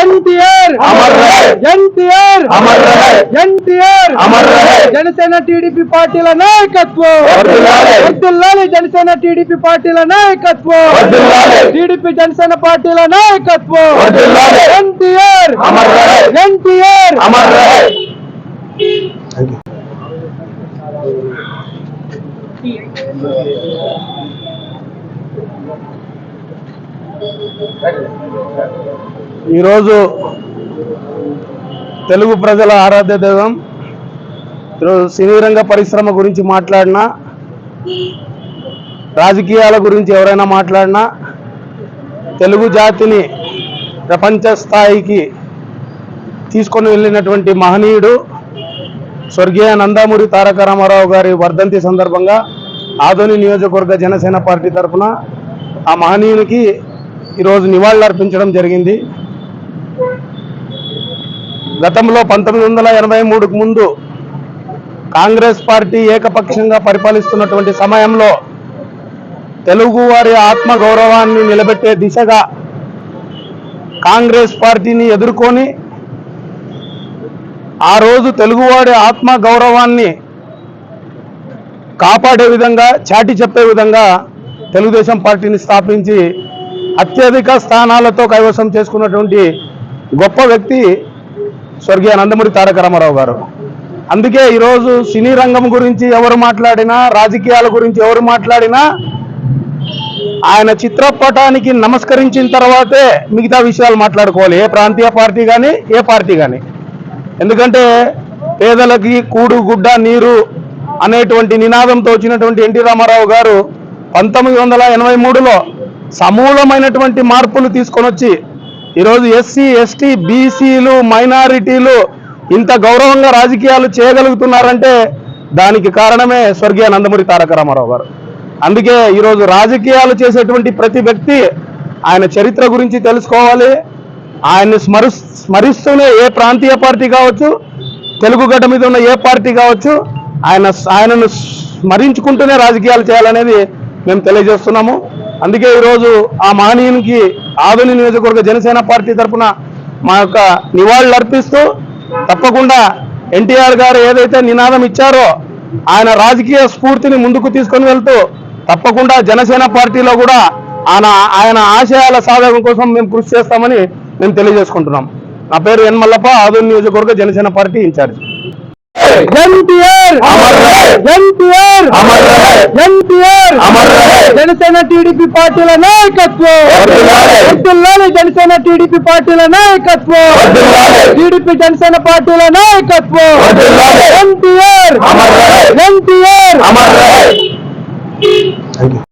ఎన్టీఆర్ అమర్ రహే! ఎన్టీఆర్ అమర్ రహే! ఎన్టీఆర్ అమర్ రహే! జనసేన టీడీపీ పార్టీల నాయకత్వం వర్ధిల్లాలి! వర్ధిల్లాలి జనసేన టీడీపీ పార్టీల నాయకత్వం వర్ధిల్లాలి! టీడీపీ జనసేన పార్టీల నాయకత్వం వర్ధిల్లాలి! ఎన్టీఆర్ అమర్ రహే! ఎన్టీఆర్ అమర్ రహే ఈరోజు తెలుగు ప్రజల ఆరాధ్య దైవం ఈరోజు సినీ రంగ పరిశ్రమ గురించి మాట్లాడినా రాజకీయాల గురించి ఎవరైనా మాట్లాడినా తెలుగు జాతిని ప్రపంచ స్థాయికి తీసుకొని వెళ్ళినటువంటి మహనీయుడు స్వర్గీయ నందమూరి తారక రామారావు గారి వర్ధంతి సందర్భంగా ఆదోని నియోజకవర్గ జనసేన పార్టీ తరఫున ఆ మహనీయునికి ఈరోజు నివాళులు అర్పించడం జరిగింది. గతంలో పంతొమ్మిది వందల ఎనభై మూడుకు ముందు కాంగ్రెస్ పార్టీ ఏకపక్షంగా పరిపాలిస్తున్నటువంటి సమయంలో తెలుగు వారి ఆత్మ గౌరవాన్ని నిలబెట్టే దిశగా కాంగ్రెస్ పార్టీని ఎదుర్కొని ఆ రోజు తెలుగువాడి ఆత్మ గౌరవాన్ని కాపాడే విధంగా చాటి చెప్పే విధంగా తెలుగుదేశం పార్టీని స్థాపించి అత్యధిక స్థానాలతో కైవసం చేసుకున్నటువంటి గొప్ప వ్యక్తి స్వర్గీయ నందమూరి తారక రామారావు గారు. అందుకే ఈరోజు సినీ రంగం గురించి ఎవరు మాట్లాడినా రాజకీయాల గురించి ఎవరు మాట్లాడినా ఆయన చిత్రపటానికి నమస్కరించిన తర్వాతే మిగతా విషయాలు మాట్లాడుకోవాలి. ఏ ప్రాంతీయ పార్టీ కానీ ఏ పార్టీ కానీ ఎందుకంటే పేదలకి కూడు గుడ్డ నీరు అనేటువంటి నినాదంతో వచ్చినటువంటి ఎన్టీ రామారావు గారు పంతొమ్మిది వందల ఎనభై మూడులో సమూలమైనటువంటి మార్పులు తీసుకొని వచ్చి ఈరోజు ఎస్సీ ఎస్టీ బీసీలు మైనారిటీలు ఇంత గౌరవంగా రాజకీయాలు చేయగలుగుతున్నారంటే దానికి కారణమే స్వర్గీయ నందమూరి తారక రామారావు గారు. అందుకే ఈరోజు రాజకీయాలు చేసేటువంటి ప్రతి వ్యక్తి ఆయన చరిత్ర గురించి తెలుసుకోవాలి. ఆయన్ని స్మరి స్మరిస్తూనే ఏ ప్రాంతీయ పార్టీ కావచ్చు తెలుగు గడ్డ మీద ఉన్న ఏ పార్టీ కావచ్చు ఆయన ఆయనను స్మరించుకుంటూనే రాజకీయాలు చేయాలనేది మేము తెలియజేస్తున్నాము. అందుకే ఈరోజు ఆ మహనీయునికి ఆధుని నియోజకవర్గ జనసేన పార్టీ తరఫున మా యొక్క నివాళులు అర్పిస్తూ తప్పకుండా ఎన్టీఆర్ గారు ఏదైతే నినాదం ఇచ్చారో ఆయన రాజకీయ స్ఫూర్తిని ముందుకు తీసుకొని వెళ్తూ తప్పకుండా జనసేన పార్టీలో కూడా ఆయన ఆయన ఆశయాల సాధన కోసం మేము కృషి చేస్తామని మేము తెలియజేసుకుంటున్నాం. నా పేరు ఎన్ మల్లప్ప ఆదూరు నియోజకవర్గ Janasena party in charge. NTR! NTR! Janasena TDP పార్టీల నాయకత్వం! వర్ధిల్లాలి జనసేన టీడీపీ పార్టీల నాయకత్వం! టీడీపీ జనసేన పార్టీల నాయకత్వం! ఎన్టీఆర్! ఎన్టీఆర్